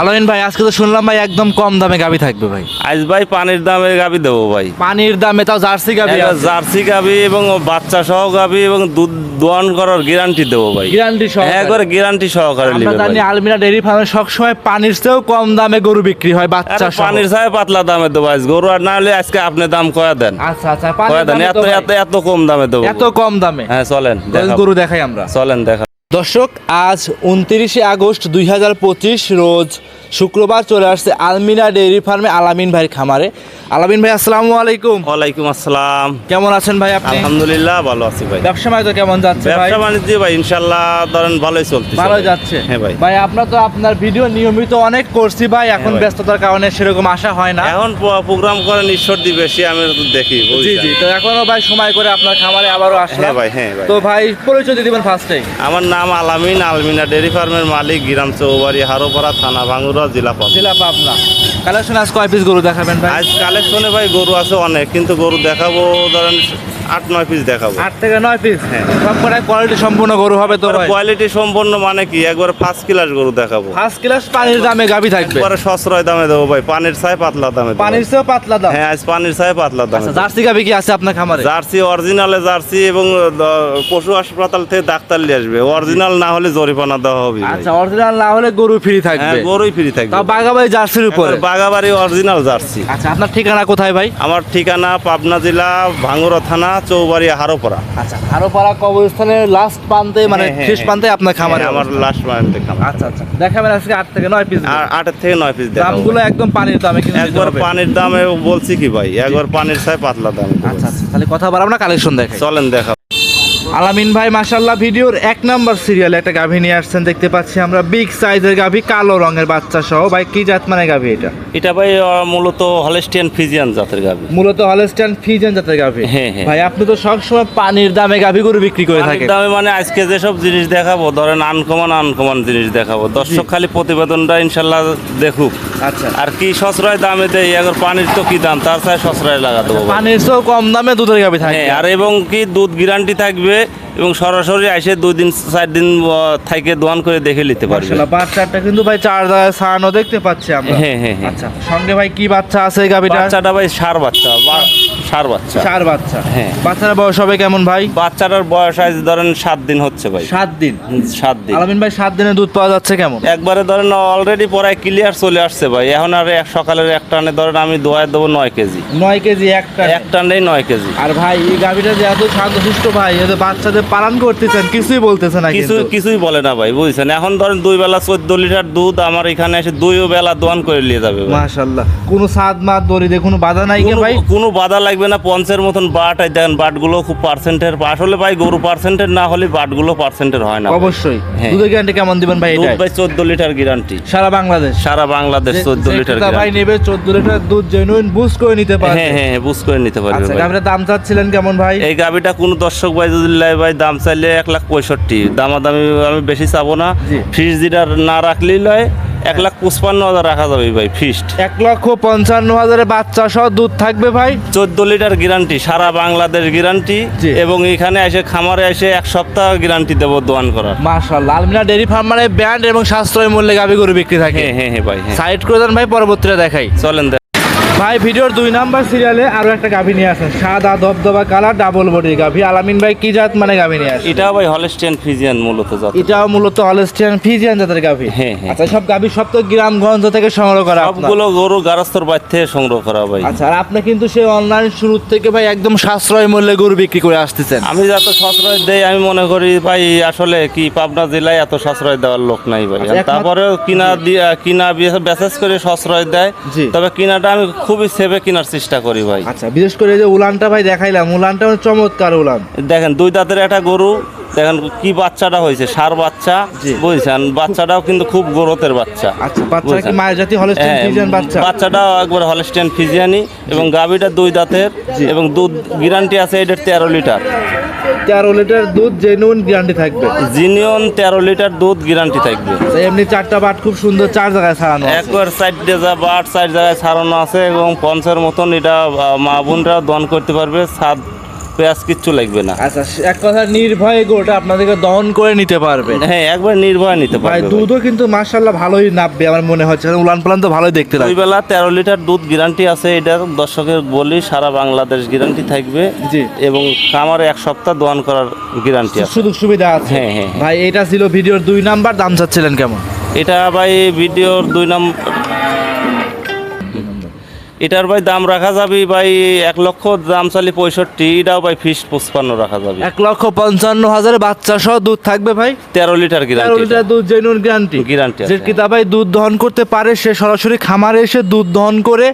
আলোহিন ভাই আজকে তো শুনলাম ভাই একদম কম দামে গাবি থাকবে ভাই। আজ ভাই পানির দামে গাবি দেবো ভাই। পানির দামে তাও জার্সি গাবি জার্সি গাবি এবং বাচ্চা সহ গাবি এবং দুধ দোয়ান করার গ্যারান্টি দেবো ভাই। গ্যারান্টি সহ একবারে গ্যারান্টি সহকারে নিবে জানি। আলমিরা ডেয়ারি ফার্মে সবসময় পানির চেয়েও কম দামে গরু বিক্রি হয় বাচ্চা সহ। পানির সাহেব পাতলা দামে দেবো আজ। গরু আর না হলে আজকে আপনি দাম কয়া দেন। আচ্ছা আচ্ছা কয়া দেন। এত এত এত কম দামে দেবো। এত কম দামে। হ্যাঁ চলেন। গরু দেখাই আমরা। চলেন দেখা দর্শক আজ উনত্রিশে আগস্ট দুই হাজার পঁচিশ রোজ শুক্রবার চলে আসছে আলমিনা ডেয়ারি ফার্মে আলামিন ভাইয়ের খামারে। আলামিন ভাই আসসালামু আলাইকুম। ওয়ালাইকুম আসসালাম। কেমন আছেন ভাই আপনি? আলহামদুলিল্লাহ ভালো আছি ভাই। ব্যবসা বাণিজ্য কেমন যাচ্ছে ভাই? ব্যবসা বাণিজ্য ভাই ইনশাল্লাহ ধরেন ভালোই চলছে ভালো যাচ্ছে। হ্যাঁ ভাই। ভাই আপনার তো আপনার ভিডিও নিয়মিত অনেক করছি ভাই এখন হ্যাঁ ব্যস্ততার কারণে সেরকম আশা হয় না। এখন প্রোগ্রাম করেন ঈশ্বর দি বেশি আমি দেখি জি? জি তো এখনও ভাই সময় করে আপনার খামারে আবারও আসলাম। হ্যাঁ ভাই হ্যাঁ ভাই। তো ভাই পরিচয় দিয়ে দিবেন ফার্স্টে আমার নাম আলামিন আলমিনা ডেয়ারি ফার্মের মালিক গিরাম চৌবাড়ি হারোপাড়া থানা ভাঙ্গুরা জেলা পাবনা। জেলা পাবনা। কালেকশন আজ কয় পিস গরু দেখাবেন ভাই? আজ কালেকশনে ভাই গরু আছে অনেক কিন্তু গরু দেখাবো ধরেন আট নয় পিস দেখাবো। আট থেকে নয় পিস হ্যাঁ। সব কটাই কোয়ালিটি সম্পূর্ণ গরু হবে তো কোয়ালিটি সম্পন্ন মানে কি? একবার ফার্স্ট ক্লাস গরু দেখাবো। ফার্স্ট ক্লাস পানির দামে গাবি থাকবে। একবারে সশ্রয় দামে দেবো ভাই। পানির চাই পাতলা দামে পানির পাতলা দাম। হ্যাঁ আজ পানির পাতলা দামে আচ্ছা জার্সি গাবি কি আছে আপনার খামারে? জার্সি অরিজিনালে জার্সি এবং পশু হাসপাতাল থেকে ডাক্তার নিয়ে আসবে। অরিজিনাল না হলে জরিমানা দেওয়া হবে আচ্ছা অরিজিনাল না হলে গরু ফ্রি হ্যাঁ থাকবে গরুই ফ্রি থাকবে। তাও বাগাবাড়ি জার্সির উপরে? Bagabari original jersey. আচ্ছা আপনার ঠিকানা কোথায় ভাই? আমার ঠিকানা পাবনা জেলা ভাঙ্গুরা থানা চৌবাড়ি হারোপাড়া। আচ্ছা হারোপাড়া কবরস্থানের লাস্ট প্রান্তে মানে হ্যাঁ, হ্যাঁ, শেষ হ্যাঁ। প্রান্তে আপনার খামারে হ্যাঁ, আমার লাস্ট পয়েন্ট দেখাম আচ্ছা আচ্ছা। দেখাবেন আজকে আট থেকে নয় পিস আর আটের থেকে নয় পিস দামগুলো একদম পানির দামে কিন্তু একবার পানির দামে বলছি কি ভাই? একবার পানির চাই পাতলা দাম। আচ্ছা আচ্ছা। তাহলে কথা বাড়াবো না কালেকশন দেখাই। চলেন দেখা আলামিন ভাই মাশাল্লাহ ভিডিওর এক নম্বর সিরিয়ালে একটা গাভী নিয়ে আসছেন। দেখতে পাচ্ছি আমরা বিগ সাইজের গাভী কালো রঙের বাচ্চা সহ। ভাই কি জাত মানে গাভী এটা? এটা ভাই মূলত হলেস্টিয়ান ফিজিয়ান জাতের গাবি মূলত হলস্টাইন ফিজিয়ান জাতের গাভী? হ্যাঁ, হ্যাঁ। ভাই আপনি তো সবসময় পানির দামে গাভী গরু বিক্রি করে থাকেন। দামে মানে আজকে যেসব জিনিস দেখাবো ধরেন আনকমন আনকমন জিনিস দেখাবো। দর্শক খালি প্রতিবেদনটা ইনশাল্লাহ দেখুক। আচ্ছা। আর কি সশ্রয় দামে দেয় এখন পানির তো কি দাম? তার চাই সশ্রয় লাগা দেবো পানির তো কম দামে দুধের গাভী থাকে। হ্যাঁ আর এবং কি দুধ গ্যারান্টি থাকবে it. এবং সরাসরি এসে দুই দিন চার দিন থেকে দোয়ান করে দেখে নিতে পারবে। বাচ্চাটা কিন্তু ভাই চার জায়গায় ছাড়ানো দেখতে পাচ্ছি আমরা। হ্যাঁ, হ্যাঁ, হ্যাঁ। আচ্ছা সঙ্গে ভাই কি বাচ্চা আছে এই গাভীটা? বাচ্চাটা ভাই সার বাচ্চা সার বাচ্চা। চার বাচ্চা। হ্যাঁ। বাচ্চার বয়স হবে কেমন ভাই? বাচ্চাটার বয়স আজ ধরেন সাত দিন হচ্ছে ভাই। সাত দিন। সাত দিন। আলামিন ভাই সাত দিনে দুধ পাওয়া যাচ্ছে কেমন? একবারে ধরেন অলরেডি পড়ায় ক্লিয়ার চলে আসছে ভাই। এখন আর এক সকালের এক টানে ধরেন আমি দোয়ায় দেবো নয় কেজি। নয় কেজি একটা এক টানেই নয় কেজি। আর ভাই এই গাভীটা যে এত শান্তশিষ্ট ভাই এত বাচ্চাদের পালন করতেছেন কিছুই বলতেছে না কিছু কিছুই বলে না ভাই বুঝছেন? এখন ধরেন দুই বেলা চোদ্দ লিটার দুধ আমার এখানে এসে দুই বেলা দোয়ান করে নিয়ে যাবে ভাই। মাশাআল্লাহ কোনো সাদ মাত দড়িতে কোনো বাধা নাই কে ভাই? কোনো বাধা লাগবে না পঞ্চের মতন বাট এই দেখেন বাটগুলো খুব পার্সেন্টের আসলে ভাই গরু পার্সেন্টের না হলে বাটগুলো পার্সেন্টের হয় না অবশ্যই। হ্যাঁ। দুধের গ্যারান্টি কেমন দিবেন ভাই এটা ভাই চোদ্দ লিটার গ্যারান্টি সারা বাংলাদেশ? সারা বাংলাদেশ যে- চোদ্দ যে লিটার ক্রেতা ভাই নেবে চোদ্দ লিটার দুধ জেনুইন বুঝ করে নিতে পারবে। হ্যাঁ হ্যাঁ হ্যাঁ বুঝ করে নিতে পারবে আচ্ছা। দাম চাচ্ছিলেন কেমন ভাই? এই গাবিটা কোনো দর্শক ভাই যদি লাই ভাই দাম চাইলে এক লাখ পঁয়ষট্টি। দামাদামি আমি বেশি চাবো না। ফ্রিজ যেটা না রাখলেই লয় এক লাখ পঁচপান্ন হাজার রাখা যাবে ভাই ফিস্ট এক লক্ষ পঞ্চান্ন হাজারে বাচ্চা সহ দুধ থাকবে ভাই? চোদ্দ লিটার গ্যারান্টি সারা বাংলাদেশ গ্যারান্টি এবং এখানে এসে খামারে এসে এক সপ্তাহ গ্যারান্টি দেবো দোয়ান করার। মাশাআল্লাহ আলমিনা ডেরি ফার্ম মানে ব্র্যান্ড এবং সাশ্রয় মূল্যে গাভী গরু বিক্রি থাকে। হ্যাঁ হ্যাঁ হ্যাঁ ভাই হ্যাঁ। সাইড করে দেন ভাই পরবর্তীতে দেখাই। চলেন ভাই ভিডিওর দুই নাম্বার সিরিয়ালে আরও একটা গাভী নিয়ে আসেন। সাদা ধবধবা কালার ডাবল বডি গাভী। আলামিন ভাই কি জাত মানে গাভী নিয়ে আসেন? এটা ভাই হলেস্টিয়ান ফিজিয়ান মূলত জাত এটাও মূলত হলস্টিয়ান ফিজিয়ান জাতের গাভী। হ্যাঁ, হ্যাঁ। আচ্ছা সব গাভী সব তো গ্রামগঞ্জ থেকে সংগ্রহ করা। সবগুলো গরু গারস্থর বাইর থেকে সংগ্রহ করা ভাই। আচ্ছা আর আপনি কিন্তু সেই অনলাইন শুরু থেকে ভাই একদম সাশ্রয় মূল্যে গরু বিক্রি করে আসতেছেন। আমি যত সাশ্রয় দেই আমি মনে করি ভাই আসলে কি পাবনা জেলায় এত সাশ্রয় দেওয়ার লোক নাই ভাই। আচ্ছা, তারপরেও কিনা দিয়ে কিনা বিশেষ করে সাশ্রয় দেয়। তবে কিনাটা আমি খুবই সেভে কেনার চেষ্টা করি ভাই। আচ্ছা বিশেষ করে এই যে উলানটা ভাই দেখাইলাম উলানটা চমৎকার উলান। দেখেন দুই দাঁতের একটা গরু দেখেন কি বাচ্চাটা হয়েছে সার বাচ্চা। বুঝছেন? বাচ্চাটাও কিন্তু খুব গ্রোথের বাচ্চা আচ্ছা হ্যাঁ, বাচ্চাটাও একবার হলস্টিয়ান ফিজিয়ানি এবং গাভিটা দুই দাঁতের এবং দুধ গ্যারান্টি আছে এটার তেরো লিটার। তেরো লিটার দুধ জেনুইন গ্যারান্টি থাকবে? জিনিয়ন তেরো লিটার দুধ গ্যারান্টি থাকবে। এমনি চারটা বাট খুব সুন্দর চার জায়গায় ছাড়ানো একবার সাইড ডেজা বা আট সাইড জায়গায় ছাড়ানো আছে এবং পঞ্চের মতন এটা মা বোনরা দন করতে পারবে সাত পেঁয়াজ কিচ্ছু লাগবে না। আচ্ছা এক কথা নির্ভয়ে গরুটা আপনাদেরকে দহন করে নিতে পারবে। হ্যাঁ একবার নির্ভয় নিতে ভাই পারবে দুধও কিন্তু মাশাল্লাহ ভালোই নাববে আমার মনে হচ্ছে। উলান পালান তো ভালোই দেখতে দুই বেলা তেরো লিটার দুধ গ্যারান্টি আছে এটা দর্শকের বলি সারা বাংলাদেশ গ্যারান্টি থাকবে। জি। এবং খামারে এক সপ্তাহ দোয়ান করার গ্যারান্টি আছে। সুযোগ সুবিধা আছে। হ্যাঁ, হ্যাঁ, হ্যাঁ। ভাই এটা ছিল ভিডিওর দুই নাম্বার দাম চাচ্ছিলেন কেমন? এটা ভাই ভিডিওর দুই নাম এটার ভাই দাম রাখা যাবে ভাই এক লক্ষ দাম চালি পঁয়ষট্টি এটাও ভাই ফিস পঁচপান্ন রাখা যাবে। এক লক্ষ পঞ্চান্ন হাজারে বাচ্চা সহ দুধ থাকবে ভাই? তেরো লিটার তেরো গ্যারান্টি লিটার দুধ জেনুন গ্যারান্টি আছে। যে কিতা ভাই দুধ দহন করতে পারে সে সরাসরি খামারে এসে দুধ দহন করে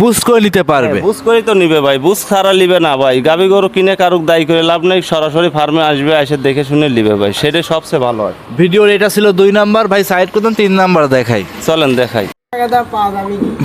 বুঝ করে নিতে পারবে। বুঝ করেই তো নিবে ভাই বুঝ ছাড়া নিবে না ভাই। গাবি গরু কিনে কারুক দায়ী করে লাভ নেই সরাসরি ফার্মে আসবে এসে দেখে শুনে নিবে ভাই। সেটাই সবচেয়ে ভালো হয়। ভিডিওর এটা ছিল দুই নাম্বার ভাই সাইড করতেন তিন নাম্বার দেখাই। চলেন দেখাই।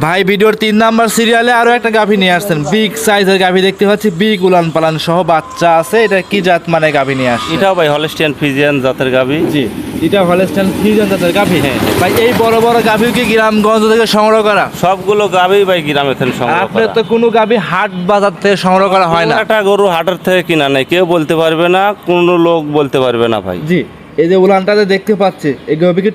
ভাই ভিডিওর তিন নাম্বার সিরিয়ালে আরও একটা গাভী নিয়ে আসছেন। বিগ সাইজের গাভী দেখতে পাচ্ছি। বিগ উলান পালান সহ বাচ্চা আছে। এটা কি জাত মানে গাভী নিয়ে আসছে এটাও ভাই হলস্টিয়ান ফিজিয়ান জাতের গাবি জি এটা হলেস্টাইন ফ্রিজন জাতের গাভী। হ্যাঁ। ভাই এই বড় বড় গাভী কি গ্রামগঞ্জ থেকে সংগ্রহ করা? সবগুলো গাবি ভাই গ্রামে থেকে সংগ্রহ আপনার করা তো কোনো গাভী হাট বাজার থেকে সংগ্রহ করা হয় না। একটা গরু হাটের থেকে কিনা নেই। কেউ বলতে পারবে না কোনো লোক বলতে পারবে না ভাই। জি। এই যে উলানটাতে দেখতে পাচ্ছি এই গাভীকে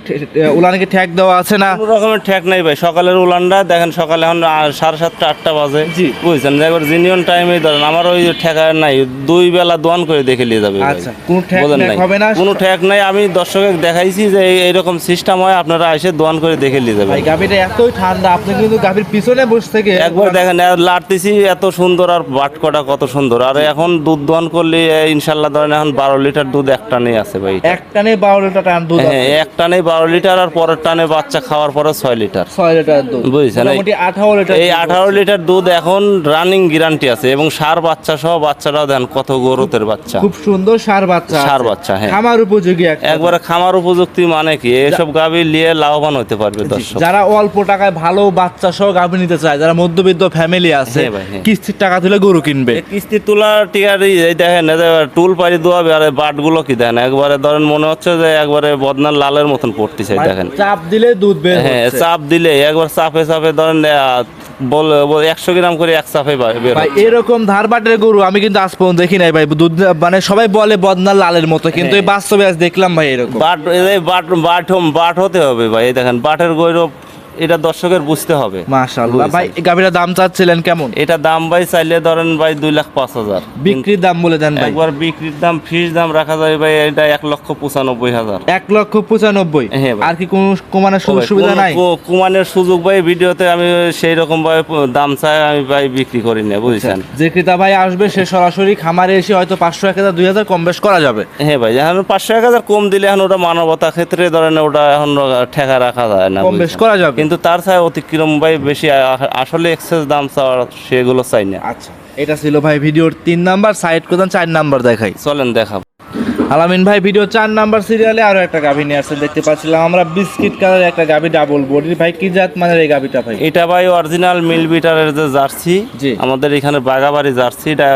উলানে কি ঠ্যাক দেওয়া আছে না? কোনো রকমের ঠেক নাই ভাই। সকালের উলানটা দেখেন সকালে এখন সাড়ে সাতটা আটটা বাজে। জি। বুঝছেন? একবার জিনিয়ন টাইমে ধরেন আমার ওই ঠেকা নাই। দুই বেলা দোয়ান করে দেখে নিয়ে যাবে আচ্ছা, কোনো ঠেক নাই? হবে না? কোনো ঠেক নাই। আমি দর্শকে দেখাইছি যে এইরকম সিস্টেম হয় আপনারা এসে দোয়ান করে দেখে নিয়ে যাবেন। ভাই গাভীটা এতই ঠান্ডা আপনি কিন্তু গাভীর পিছনে বসে থেকে একবার দেখেন লাড়তেছি এত সুন্দর আর বাটকটা কত সুন্দর। আর এখন দুধ দোয়ান করলে ইনশাল্লাহ ধরেন এখন বারো লিটার দুধ এক টানে আছে ভাই। এক টানে বারো লিটার টান দুধ হ্যাঁ এক টানে বারো লিটার আর পরের টানে বাচ্চা খাওয়ার পরে ছয় লিটার। ছয় লিটার দুধ। বুঝছেন, আঠারো লিটার এই আঠারো লিটার দুধ এখন রানিং গ্যারান্টি আছে এবং সার বাচ্চা সহ বাচ্চারাও দেন কত গরুতের বাচ্চা। খুব সুন্দর সার বাচ্চা আছে। বাচ্চা, হ্যাঁ। খামার উপযোগী একবারে খামার উপযুক্তি মানে কি? এসব গাভি নিয়ে লাভবান হতে পারবে দর্শক। যারা অল্প টাকায় ভালো বাচ্চা সহ গাভী নিতে চায় যারা মধ্যবিত্ত ফ্যামিলি আছে হ্যাঁ হ্যাঁ। কিস্তির টাকা তুলে গরু কিনবে। কিস্তি তোলার টিকার এই দেখেন টুল পাড়ি দোয়াবে আর বাটগুলো কি দেন? একবারে ধরেন মনে হচ্ছে যে একবারে বদনার লালের মতন পড়তেছে দেখেন চাপ দিলে দুধ বের হ্যাঁ চাপ দিলে একবার চাপে চাপে ধরেন বল একশো গ্রাম করে এক চাপে। এরকম ধারবাটের গরু আমি কিন্তু আজ পর্যন্ত দেখি নাই ভাই দুধ মানে সবাই বলে বদনার লালের মতো কিন্তু হ্যাঁ। এই বাস্তবে আজ দেখলাম ভাই এরকম বাট বাট বাট হতে হবে ভাই এই দেখেন বাটের গৈরব এটা দর্শকের বুঝতে হবে। মাশাআল্লাহ। ভাই এই গাভীটার দাম চাচ্ছিলেন কেমন? এটা দাম ভাই চাইলে ধরেন ভাই দুই লাখ পাঁচ হাজার। বিক্রির দাম বলে দেন ভাই। একবার বিক্রির দাম ফিস দাম রাখা যাবে ভাই এটা এক লক্ষ পঁচানব্বই হাজার। এক লক্ষ পঁচানব্বই? হ্যাঁ। আর কি কোনো কমানোর সুযোগ সুবিধা নাই? কুমানের সুযোগ ভাই ভিডিওতে আমি সেই রকম ভাবে দাম চাই আমি ভাই বিক্রি করি না বুঝছেন? যে ক্রেতা ভাই আসবে সে সরাসরি খামারে এসে হয়তো পাঁচশো এক হাজার দুই হাজার কম বেশ করা যাবে। হ্যাঁ ভাই এখন পাঁচশো এক হাজার কম দিলে এখন ওটা মানবতা ক্ষেত্রে ধরেন ওটা এখন ঠেকা রাখা যায় না কম বেশ করা যাবে। কিন্তু তার চাই অতিক্রম ভাই বেশি আসলে এক্সেস দাম চাওয়ার সেগুলো চাই না। আচ্ছা এটা ছিল ভাই ভিডিওর তিন নাম্বার সাইড কোথাও চার নাম্বার দেখাই। চলেন দেখাব। আলামিন ভাই ভিডিও চার নাম্বার সিরিয়ালে আরও একটা গাভী নিয়ে আসছে দেখতে পাচ্ছিলাম। আমরা বিস্কিট কালারের একটা গাভী ডাবল বডির ভাই কি জাত মানের এই গাভীটা ভাই? এটা ভাই অরিজিনাল মিল বিটারের যে জার্সি। আমাদের এখানে বাগাবাড়ি জার্সি এটা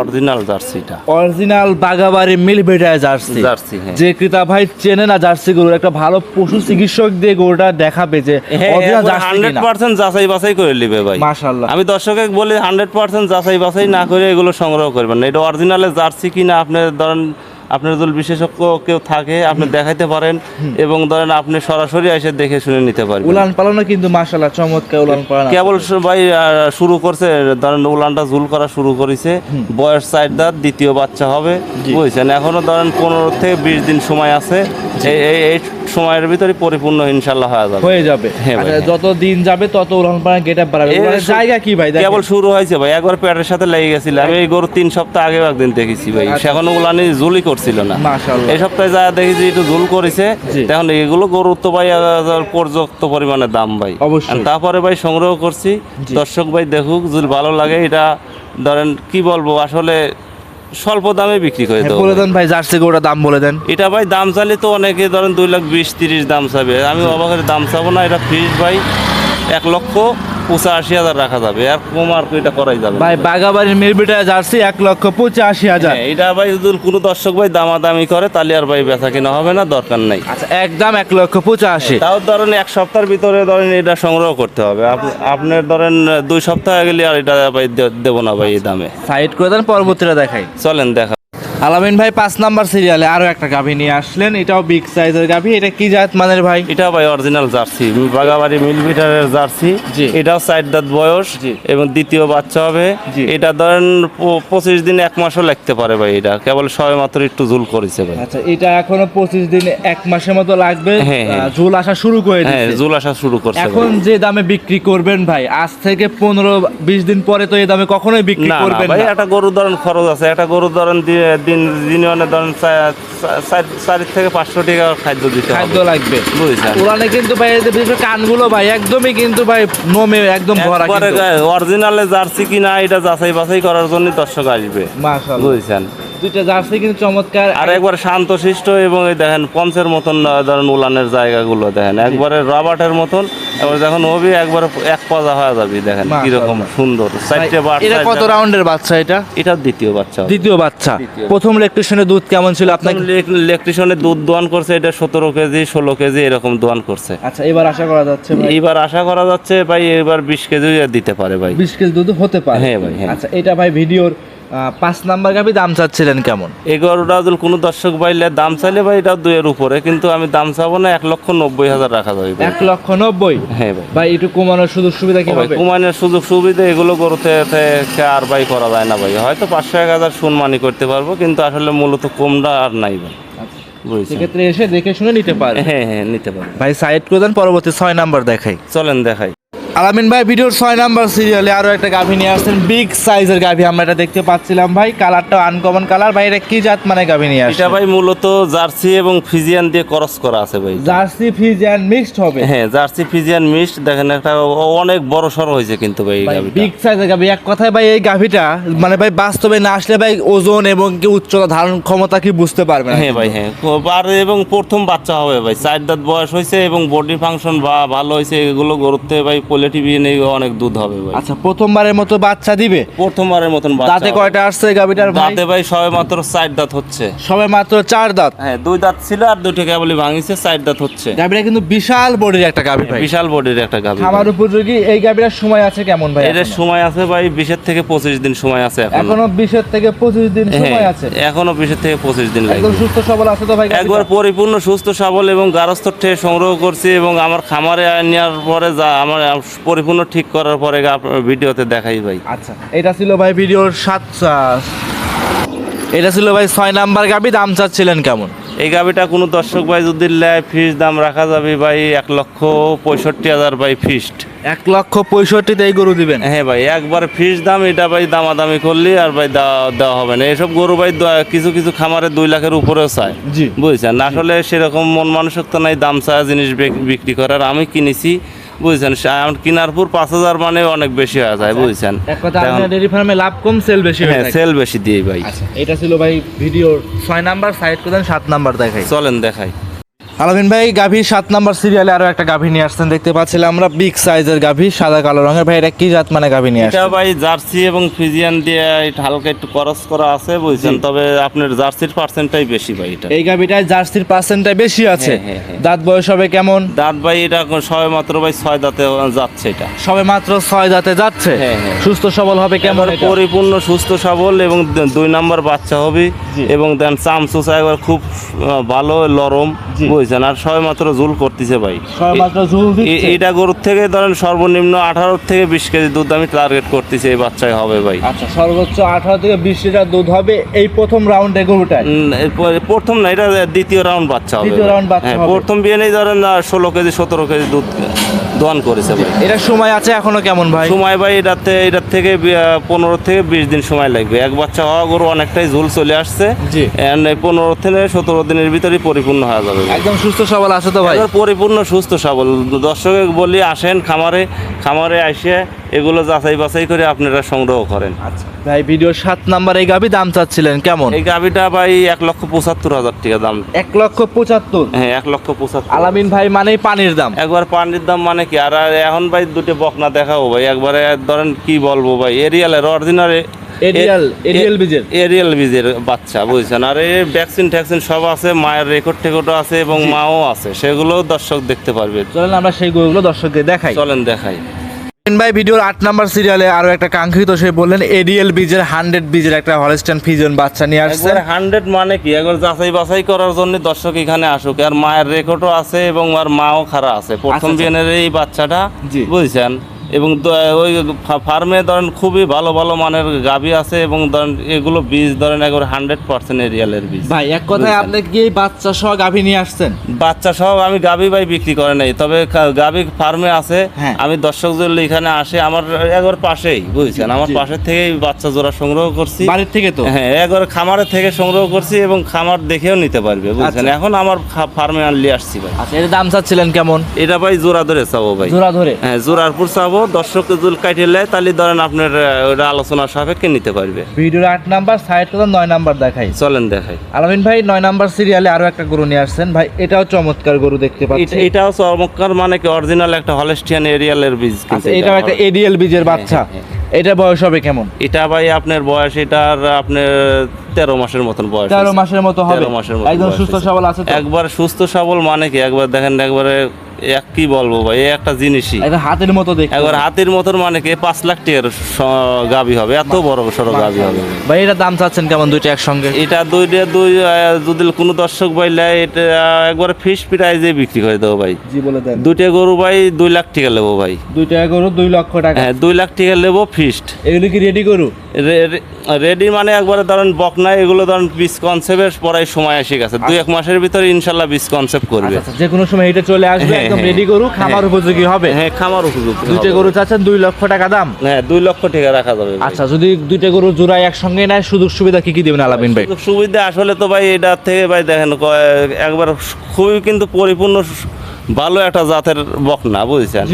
অরিজিনাল জার্সিটা অরিজিনাল বাগাবাড়ি মিল বেটায় জার্সি। জার্সি হ্যাঁ। যে ক্রেতা ভাই চেনে না জার্সি গরুর একটা ভালো পশু চিকিৎসক দিয়ে গরুটা দেখাবে যে অরিজিনাল জার্সি হান্ড্রেড পার্সেন্ট যাচাই বাছাই করে নিবে ভাই। মাশাআল্লাহ। আমি দর্শকে বলি হান্ড্রেড পার্সেন্ট যাচাই বাছাই না করে এগুলো সংগ্রহ করবেন না। এটা অরিজিনালে জার্সি কিনা আপনি ধরেন আপনার যদি বিশেষজ্ঞ কেউ থাকে আপনি দেখাইতে পারেন এবং ধরেন আপনি সরাসরি এসে দেখে শুনে নিতে পারবেন। উলান পালানো কিন্তু মাশাআল্লাহ চমৎকার উলান পালানো। কেবল ভাই শুরু করছে ধরেন উলানটা ঝুল করা শুরু করেছে বয়স চার দাঁত দ্বিতীয় বাচ্চা হবে বুঝছেন? এখনও ধরেন পনেরো থেকে বিশ দিন সময় আছে এই সময়ের ভিতরে পরিপূর্ণ ইনশাল্লাহ হয়ে যাবে। হয়ে যাবে। হ্যাঁ আচ্ছা, হ্যাঁ। যত দিন যাবে তত উলান পালান গেট আপ বাড়াবে জায়গা কি ভাই কেবল শুরু হয়েছে ভাই একবার পেটের সাথে লেগে গেছিল। আমি এই গরু তিন সপ্তাহ আগে একদিন দেখেছি ভাই। আচ্ছা। সেখানে উলানি ঝুলই করছিল না। এই সপ্তাহে যা দেখেছি একটু ঝুল করেছে। তখন এগুলো গরুর তো ভাই পর্যাপ্ত পরিমাণে দাম ভাই। তারপরে ভাই সংগ্রহ করছি। দর্শক ভাই দেখুক যদি ভালো লাগে এটা ধরেন কি বলব আসলে স্বল্প দামে বিক্রি করে হ্যাঁ, দেবো বলে দেন ভাই জার্সি গরুটার দাম বলে দেন। এটা ভাই দাম চাইলে তো অনেকে ধরেন দুই লাখ বিশ তিরিশ দাম চাবে আমি অবাকের দাম চাবো না এটা ফ্রিজ ভাই। এক লক্ষ পঁচাশি হাজার রাখা যাবে। আর কম আর এটা করাই যাবে। ভাই বাগাবাড়ির মিরবিটা জার্সি এক লক্ষ পঁচাশি হাজার। হ্যাঁ, এটা ভাই যদি কোনো দর্শক ভাই দামাদামি করে তাহলে আর ভাই বেচা কিনা হবে না দরকার নাই। আচ্ছা একদম এক লক্ষ পঁচাশি। তাও ধরেন এক সপ্তাহের ভিতরে ধরেন এটা সংগ্রহ করতে হবে। আপ- আপনার ধরেন দুই সপ্তাহ গেলে আর এটা ভাই দেবো না ভাই এই দামে। সাইড করে দেন পরবর্তীটা দেখাই। চলেন দেখা আলামিন ভাই পাঁচ নাম্বার সিরিয়ালে আরও একটা গাভী নিয়ে আসলেন। এটাও বিগ সাইজের গাভী। এটা কি জাত মানের ভাই? এটা ভাই অরিজিনাল জার্সি। বাগাবাড়ি মিল মিটারের জার্সি। এটাও চার দাঁত বয়স এবং দ্বিতীয় বাচ্চা হবে। এটা ধরেন পঁচিশ দিন এক মাসও লাগতে পারে ভাই এটা। কেবল সবে মাত্র একটু ঝুল করেছে ভাই। আচ্ছা এটা এখনও পঁচিশ দিন এক মাসের মতো লাগবে? হ্যাঁ, হ্যাঁ। ঝুল আসা শুরু করে হ্যাঁ ঝুল আসা শুরু করছে এখন যে দামে বিক্রি করবেন ভাই আজ থেকে পনেরো বিশ দিন পরে তো এই দামে কখনোই বিক্রি না না করবেন ভাই একটা গরুর ধরেন খরচ আছে। একটা গরুর ধরেন দিয়ে- দিন দিনে ধরেন চার- থেকে পাঁচশো টাকা খাদ্য দিতে খাদ্য লাগবে। বুঝছেন? ওরানে কিন্তু ভাই কানগুলো ভাই একদমই কিন্তু ভাই নমে একদম ভরা অরিজিনালে জার্সি কিনা এটা যাচাই বাছাই করার জন্য দর্শক আসবে। বুঝছেন? দুইটা জার্সি কিন্তু চমৎকার। আর একবার শান্তশিষ্ট এবং এই দেখেন পঞ্চের মতন ধরেন উলানের জায়গাগুলো দেখেন। একবারে রবার্টের মতন এবার যখন হবি একবারে এক পাজা হয়ে যাবি দেখেন। কীরকম সুন্দর। চারটে ভাই, এটা কত রাউন্ডের বাচ্চা এটা? এটা দ্বিতীয় বাচ্চা। দ্বিতীয় বাচ্চা। প্রথম ইলেকট্রিশিয়ানের দুধ কেমন ছিল? আপনাকে ইলেকট্রিশিয়ানে দুধ দোয়ান করছে এটা সতেরো কেজি ষোলো কেজি এরকম দোয়ান করছে। আচ্ছা এবার আশা করা যাচ্ছে ভাই। এইবার আশা করা যাচ্ছে ভাই এবার বিশ কেজি দিতে পারে ভাই। বিশ কেজি দুধ হতে পারে। হ্যাঁ ভাই, হ্যাঁ। আচ্ছা এটা ভাই ভিডিওর পাঁচ নাম্বার গাভি দাম চাচ্ছিলেন কেমন? এগারোটা যদি কোনো দর্শক বাইলে দাম চাইলে ভাই এটা দুইয়ের উপরে কিন্তু আমি দাম চাবো না এক লক্ষ নব্বই হাজার রাখা যাবে এক লক্ষ নব্বই? হ্যাঁ ভাই। ভাই একটু কমানোর সুযোগ সুবিধা কি হবে? কুমানের সুযোগ সুবিধা এগুলো থেকে আর ভাই করা যায় না ভাই। হয়তো পাঁচশো এক হাজার সুনমানি করতে পারব কিন্তু আসলে মূলত কমটা আর নাই ভাই। বুঝছেন? সেক্ষেত্রে এসে দেখে শুনে নিতে পারে হ্যাঁ হ্যাঁ নিতে পারে ভাই সাইড করে দেন পরবর্তী ছয় নাম্বার দেখাই। চলেন দেখাই। আলামিন ভাই ভিডিওর ছয় নাম্বার সিরিয়ালে আরও একটা গাভী নিয়ে আসছেন। বিগ সাইজের গাভী আমরা এটা দেখতে পাচ্ছিলাম ভাই। কালারটা আনকমন কালার ভাই এটা কি জাত মানে গাভী নিয়ে এটা আসছে ভাই মূলত জার্সি এবং ফিজিয়ান দিয়ে ক্রস করা আছে ভাই। জার্সি ফিজ এন্ড মিক্সড হবে? হ্যাঁ জার্সি ফিজিয়ান মিক্স দেখেন একটা অনেক বড় সড় হয়েছে কিন্তু ভাই এই গাভিটা। বিগ সাইজের গাভী। এক কথায় ভাই এই গাভীটা মানে ভাই বাস্তবে না আসলে ভাই ওজন এবং কি উচ্চতা ধারণ ক্ষমতা কি বুঝতে পারবে না হ্যাঁ ভাই হ্যাঁ। আর এবং প্রথম বাচ্চা হবে ভাই। চার দাঁত বয়স হয়েছে এবং বডি ফাংশন বা ভালো হয়েছে এগুলো গরুতে ভাই পোলেটি নেই অনেক দুধ হবে ভাই। আচ্ছা প্রথমবারের মতো বাচ্চা দিবে? প্রথমবারের মতন বাচ্চা দাঁতে কয়টা আসছে দাঁতে ভাই সবে মাত্র চার দাঁত হচ্ছে। সবে মাত্র চার দাঁত? হ্যাঁ দুই দাঁত ছিল আর দুটো কেবলই ভাঙিছে চার দাঁত হচ্ছে। কিন্তু বিশাল বডির একটা গাভী ভাই। বিশাল বডির একটা উপযোগী এই গাভীটার সময় আছে কেমন ভাই এটার সময় আছে ভাই বিশের থেকে পঁচিশ দিন সময় আছে এখন। বিশের থেকে পঁচিশ দিন সময় আছে? এখনও বিশের থেকে পঁচিশ দিন লাগবে সুস্থ সবল আছে তো ভাই একবার পরিপূর্ণ সুস্থ সবল এবং গারস্থ সংগ্রহ করছি এবং আমার খামারে নেওয়ার পরে যা আমার পরিপূর্ণ ঠিক করার পরে আপনার ভিডিওতে দেখাই ভাই। আচ্ছা এটা ছিল ভাই ভিডিওর সাত এটা ছিল ভাই ছয় নাম্বার গাবি দাম চাচ্ছিলেন কেমন? এই গাভিটা কোনো দর্শক ভাই যদি নেয় ফিস দাম রাখা যাবে ভাই এক লক্ষ পঁয়ষট্টি হাজার ভাই ফিস্ট এক লক্ষ পঁয়ষট্টিতে এই গরু দিবেন? হ্যাঁ ভাই একবার ফিস দাম এটা ভাই দামাদামি করলে আর ভাই দেওয়া দেওয়া হবে না। এসব গরু ভাই কিছু কিছু খামারে দুই লাখের উপরেও চায়। জি। বুঝছেন? আসলে সেরকম মন মানসিকতা নাই দাম চায় জিনিস বিক্রি করার। আমি কিনেছি বুঝছেন কিনারপুর পাঁচ হাজার মানে অনেক বেশি হয়ে যায় বুঝছেন? এক কথা আপনার ডেরি ফার্মে লাভ কম সেল বেশি হ্যাঁ সেল বেশি দিয়ে ভাই। আচ্ছা এটা ছিল ভাই ভিডিওর ছয় নাম্বার সাইড দেন সাত নাম্বার দেখাই। চলেন দেখাই। আলামিন ভাই গাভী সাত নাম্বার সিরিয়ালে আরও একটা গাভী নিয়ে আসছেন। দেখতে পাচ্ছিলাম আমরা বিগ সাইজের গাভী সাদা কালো রঙের। ভাই এটা কি জাত মানে গাভী নিয়ে এটা ভাই জার্সি এবং ফিজিয়ান দিয়ে হালকা একটু করস করা আছে বুঝছেন? তবে আপনার জার্সির পার্সেন্টটাই বেশি ভাই এটা। এই গাভীটায় জার্সির পার্সেন্টটা বেশি আছে। হ্যাঁ, হ্যাঁ, হ্যাঁ। দাঁত বয়স হবে কেমন? দাঁত ভাই এটা সবে মাত্র ভাই ছয় দাঁতে যাচ্ছে এটা। সবে মাত্র ছয় দাঁতে যাচ্ছে। সুস্থ সবল হবে কেমন পরিপূর্ণ সুস্থ সবল এবং দুই নাম্বার বাচ্চা হবে এবং দেন চামচুচা একবার খুব ভালো লরম জি। বুঝছেন আর সবে মাত্র ঝুল করতেছে ভাই সবে মাত্র ঝুল এ- দিচ্ছে এইটা গরুর থেকে ধরেন সর্বনিম্ন আঠারো থেকে বিশ কেজি দুধ আমি টার্গেট করতেছি এই বাচ্চায় হবে ভাই আচ্ছা সর্বোচ্চ আঠারো থেকে বিশ লিটার দুধ হবে এই প্রথম রাউন্ডে গরুটা প্রথম না এটা দ্বিতীয় রাউন্ড বাচ্চা হবে দ্বিতীয় ভাই। বাচ্চা হ্যাঁ, হবে। প্রথম বিয়ে নেই ধরেন ষোলো কেজি সতেরো কেজি দুধ দোয়ান করেছে ভাই। এটা সময় আছে এখনও কেমন ভাই? সময় ভাই এটাতে এটার থেকে পনেরো থেকে বিশ দিন সময় লাগবে। এক বাচ্চা হওয়া গরু অনেকটাই ঝুল চলে আসছে। পনেরো থেকে সতেরো দিনের ভিতরে পরিপূর্ণ হয়ে যাবে। একদম সুস্থ সবল আছে তো ভাই? পরিপূর্ণ সুস্থ সবল। দর্শক বলি আসেন খামারে খামারে এসে এগুলো যাচাই বাছাই করে আপনারা সংগ্রহ করেন। আচ্ছা। ভাই ভিডিও সাত নাম্বার এই গাভি দাম চাচ্ছিলেন কেমন? এই গাভিটা ভাই এক লক্ষ পঁচাত্তর হাজার টাকা দাম। এক লক্ষ পঁচাত্তর? হ্যাঁ এক লক্ষ পঁচাত্তর। আলামিন ভাই মানেই পানির দাম। একবার পানির দাম মানে কি? আর এখন ভাই দুটো বকনা দেখাবো ভাই। একবারে ধরেন কি বলব ভাই এরিয়ালের অরিজিনাল এরিয়াল এরিয়াল বীজের। এরিয়াল বীজের বাচ্চা বুঝছেন? আর এই ভ্যাকসিন ট্যাকসিন সব আছে মায়ের রেকর্ড টেকর্ডও আছে এবং মাও আছে। সেগুলো দর্শক দেখতে পারবে। চলেন আমরা সেই গরুগুলো দর্শকদের দেখাই। চলেন দেখাই। ভাই ভিডিওর আট নাম্বার সিরিয়ালে আরও একটা কাঙ্ক্ষিত সে বললেন এডিএল বীজের হান্ড্রেড বীজের একটা হলস্টাইন ফিজন বাচ্চা নিয়ে আসছে। হান্ড্রেড মানে কি? একবার যাচাই বাছাই করার জন্য দর্শক এখানে আসুক। আর মায়ের রেকর্ডও আছে এবং আর মাও খারাপ আছে। প্রথম দিনের বিয়ানের এই বাচ্চাটা। বুঝছেন? এবং ওই ফার্মে ধরেন খুবই ভালো ভালো মানের গাভী আছে এবং ধরেন এগুলো বীজ ধরেন একবার হান্ড্রেড পার্সেন্ট এরিয়ালের বীজ। ভাই এক কথায় আপনি কি বাচ্চা সহ গাভী নিয়ে আসছেন? বাচ্চা সহ আমি গাভী ভাই বিক্রি করে নাই তবে গাভী ফার্মে আছে হ্যাঁ। আমি দর্শক যদি এখানে আসে আমার একবার পাশেই বুঝছেন? আমার জি। পাশের থেকেই বাচ্চা জোড়া সংগ্রহ করছি। বাড়ির থেকে তো? হ্যাঁ একবার খামারের থেকে সংগ্রহ করছি এবং খামার দেখেও নিতে পারবে বুঝছেন? আচ্ছা। এখন আমার ফার্মে আনলি আসছি ভাই। আচ্ছা এর দাম চাচ্ছিলেন কেমন? এটা ভাই জোড়া ধরে চাবো ভাই। জোড়া ধরে? হ্যাঁ জোড়ারপুর চাবো দর্শককে জুল কাটিলে তাহলে ধরেন আপনার ওটা আলোচনা সাপেক্ষে নিতে পারবে। ভিডিওর আট নাম্বার সাইড কথা নয় নাম্বার দেখাই। চলেন দেখাই। আলামিন ভাই নয় নাম্বার সিরিয়ালে আরও একটা গরু নিয়ে আসছেন। ভাই এটাও চমৎকার গরু দেখতে পাচ্ছি। এটাও চমৎকার মানে কি অরিজিনাল একটা হলস্টিয়ান এরিয়ালের বীজ আচ্ছা এটা এটাও একটা। এডিএল বীজের বাচ্চা। হ্যাঁ, এটা বয়স হবে কেমন? এটা ভাই আপনার বয়স এটার আপনার তেরো মাসের মতন বয়স তেরো মাসের মতো হবে। তেরো মাসের মতো একদম সুস্থ সবল আছে একবার সুস্থ সবল মানে কি একবার দেখেন একবারে এক কি বলব ভাই এই একটা জিনিসই। একদম হাতের মতো দেখতে। একবার হাতির মতন মানে কি পাঁচ লাখ টাকার গাভী হবে এত বড় সড়ো গাভী হবে। ভাই এটা দাম চাচ্ছেন কেমন দুইটা একসঙ্গে? এটা দুইটা দুই যদি কোনো দর্শক ভাইলে এটা একবার ফিশ প্রাইজে বিক্রি করে দেবো ভাই। জি বলে দেন। দুইটা গরু ভাই দুই লাখ টাকা নেব ভাই। দুইটা গরু দুই লক্ষ টাকা। হ্যাঁ দুই লাখ টাকা নেব ফিস্ট এগুলো কি রেডি গরু? রেডি মানে একবারে ধরেন বকনা এগুলো ধরেন বিস কনসেপ্টের পড়াই সময় এসে গেছে। দুই এক মাসের ভিতরে ইনশাল্লাহ বিস কনসেপ্ট করবে। আচ্ছা, আচ্ছা, যে কোনো সময় এটা চলে আসবে। হ্যাঁ, একদম হ্যাঁ। রেডি গরু খামার উপযোগী হবে। হ্যাঁ খামার উপযুক্ত দুইটা। গরু চাচ্ছেন দুই লক্ষ টাকা দাম। হ্যাঁ দুই লক্ষ টাকা রাখা যাবে আচ্ছা যদি দুইটা গরু জোড়ায় একসঙ্গে নেয় সুযোগ সুবিধা কি কি দিবেন আলামিন ভাই? সুবিধা আসলে তো ভাই এটার থেকে ভাই দেখেন একবার খুবই কিন্তু পরিপূর্ণ ভালো একটা জাতের বকনা বুঝছেন।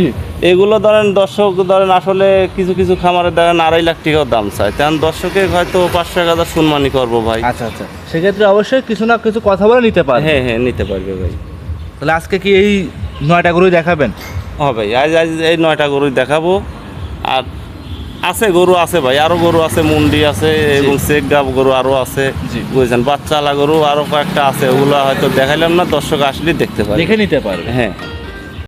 এগুলো ধরেন দর্শক ধরেন আসলে কিছু কিছু খামারে দেখেন আড়াই লাখ টাকাও দাম চায়। তেমন দর্শকে হয়তো পাঁচশো এক হাজার সম্মানই করব ভাই। আচ্ছা আচ্ছা। সেক্ষেত্রে অবশ্যই কিছু না কিছু কথা বলে নিতে পারে হ্যাঁ হ্যাঁ নিতে পারবে ভাই। তাহলে আজকে কি এই নয়টা গরুই দেখাবেন? হবে আজ আজ এই নয়টা গরুই দেখাবো। আর আছে গরু আছে ভাই আরও গরু আছে মুন্ডি আছে এবং চেক গাব গরু আরও আছে বুঝেছেন বুঝছেন? বাচ্চালা গরু আরও কয়েকটা আছে ওগুলো হয়তো দেখাইলাম না দর্শক আসলে দেখতে পারে দেখে নিতে পারবে। হ্যাঁ।